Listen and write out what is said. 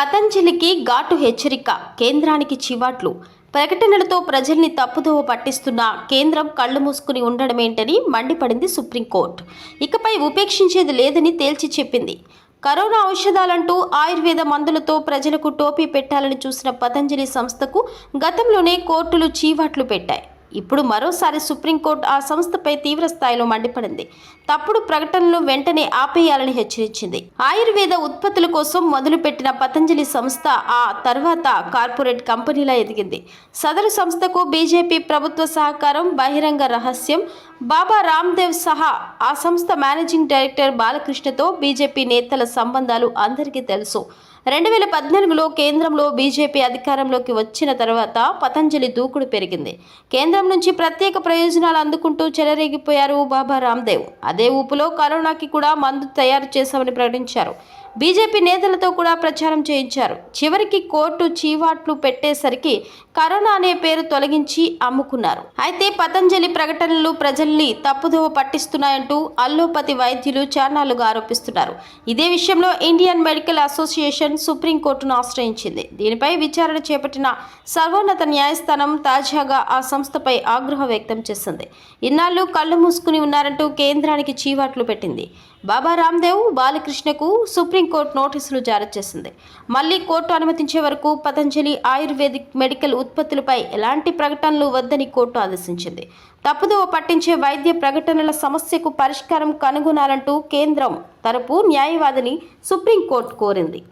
పతంజలికి ఘాటు హెచ్చరిక కేంద్రానికి చివాట్లు. ప్రకటనలతో ప్రజల్ని తప్పుదోవ పట్టిస్తున్న కేంద్రం కళ్ళు మూసుకుని ఉండడమేంటని మండిపడింది సుప్రీంకోర్టు. ఇకపై ఉపేక్షించేది లేదని తేల్చి చెప్పింది. కరోనా ఔషధాలంటూ ఆయుర్వేద మందులతో ప్రజలకు టోపీ పెట్టాలని చూసిన పతంజలి సంస్థకు గతంలోనే కోర్టులు చీవాట్లు పెట్టాయి. ఇప్పుడు మరోసారి సుప్రీంకోర్టు ఆ సంస్థపై తీవ్ర స్థాయిలో మండిపడింది. తప్పుడు ప్రకటనలు వెంటనే ఆపేయాలని హెచ్చరించింది. ఆయుర్వేద ఉత్పత్తుల కోసం మొదలుపెట్టిన పతంజలి సంస్థ ఆ తర్వాత కార్పొరేట్ కంపెనీలా ఎదిగింది. సదరు సంస్థకు బీజేపీ ప్రభుత్వ సహకారం బహిరంగ రహస్యం బాబా రామ్దేవ్ సహా ఆ సంస్థ మేనేజింగ్ డైరెక్టర్ బాలకృష్ణతో బీజేపీ నేతల సంబంధాలు అందరికీ తెలుసు. రెండు వేల పద్నాలుగులో కేంద్రంలో బీజేపీ అధికారంలోకి వచ్చిన తర్వాత పతంజలి దూకుడు పెరిగింది. కేంద్రం నుంచి ప్రత్యేక ప్రయోజనాలు అందుకుంటూ చెలరేగిపోయారు బాబా రామ్దేవ్. అదే ఊపులో కరోనాకి కూడా మందు తయారు చేశామని ప్రకటించారు. బీజేపీ నేతలతో కూడా ప్రచారం చేయించారు. చివరికి కోర్టు చీవాట్లు పెట్టేసరికి కరోనా అనే పేరు తొలగించి అమ్ముకున్నారు. అయితే పతంజలి ప్రకటనలు ప్రజల్ని తప్పుదోవ పట్టిస్తున్నాయంటూ అల్లోపతి వైద్యులు చానాలుగా ఆరోపిస్తున్నారు. ఇదే విషయంలో ఇండియన్ మెడికల్ అసోసియేషన్ సుప్రీంకోర్టును ఆశ్రయించింది. దీనిపై విచారణ చేపట్టిన సర్వోన్నత న్యాయస్థానం తాజాగా ఆ సంస్థపై ఆగ్రహం వ్యక్తం చేసింది. ఇన్నాళ్ళు కళ్ళు మూసుకుని ఉన్నారంటూ కేంద్రానికి చీవాట్లు పెట్టింది. బాబా రామ్దేవ్ బాలకృష్ణకు సుప్రీంకోర్టు నోటీసులు జారీ చేసింది. మళ్ళీ కోర్టు అనుమతించే వరకు పతంజలి ఆయుర్వేదిక్ మెడికల్ ఉత్పత్తులపై ఎలాంటి ప్రకటనలు వద్దని కోర్టు ఆదేశించింది. తప్పుదోవ పట్టించే వైద్య ప్రకటనల సమస్యకు పరిష్కారం కనుగొనాలంటూ కేంద్రం తరపు న్యాయవాదిని సుప్రీంకోర్టు కోరింది.